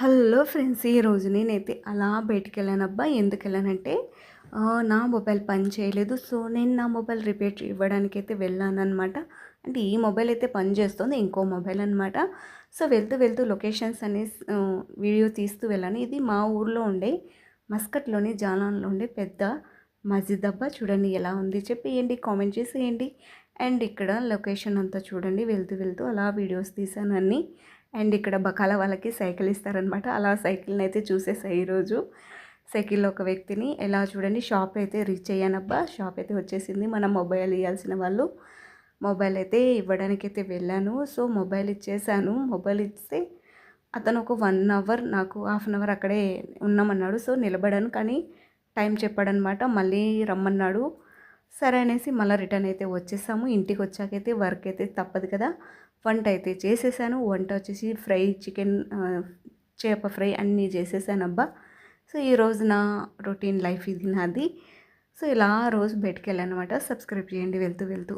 Hello friends ఈరోజు నేనైతే అలా బయటికి వెళ్ళాను అబ్బా ఎందుకు వెళ్ళానంటే నా మొబైల్ పని చేయలేదు. సో నేను నా మొబైల్ రిపేర్ ఇవ్వడానికి అయితే వెళ్ళాను అనమాట అంటే ఈ మొబైల్ అయితే పని చేస్తుంది ఇంకో మొబైల్ అనమాట సో వెళ్తూ వెళ్తూ లొకేషన్స్ అనే వీడియో తీస్తూ వెళ్ళాను. ఇది మా ఊర్లో ఉండే మస్కట్లోని జాలాన్లో ఉండే పెద్ద మస్జిద్ అబ్బా. చూడండి ఎలా ఉంది. చెప్పేయండి కామెంట్ చేసేయండి అండ్ ఇక్కడ లొకేషన్ అంతా చూడండి. వెళ్తూ వెళ్తూ అలా వీడియోస్ తీసాను అన్నీ. అండ్ ఇక్కడ బకాల వాళ్ళకి సైకిల్ ఇస్తారనమాట. అలా సైకిల్ని అయితే చూసేసా ఈరోజు. సైకిల్ ఒక వ్యక్తిని ఎలా చూడండి షాప్ అయితే రీచ్ అయ్యానబ్బా. షాప్ అయితే వచ్చేసింది. మనం మొబైల్ ఇవ్వాల్సిన వాళ్ళు. మొబైల్ అయితే ఇవ్వడానికి అయితే వెళ్ళాను. సో మొబైల్ ఇచ్చేసాను. మొబైల్ ఇస్తే అతను ఒక వన్ అవర్ నాకు హాఫ్ అన్ అవర్ అక్కడే ఉన్నామన్నాడు. సో నిలబడాను కానీ టైం చెప్పాడనమాట. మళ్ళీ రమ్మన్నాడు. సరే అనేసి మళ్ళీ రిటర్న్ అయితే వచ్చేసాము. ఇంటికి వచ్చాకైతే వర్క్ అయితే తప్పదు కదా. వంట అయితే చేసేసాను. వంట వచ్చేసి ఫ్రై చికెన్ చేప ఫ్రై అన్నీ చేసేసాను అబ్బా. సో ఈరోజు నా రొటీన్ లైఫ్ ఇది నాది. సో ఇలా రోజు బయటకు వెళ్ళాను అనమాట సబ్స్క్రైబ్ చేయండి. వెళ్తూ వెళ్తూ.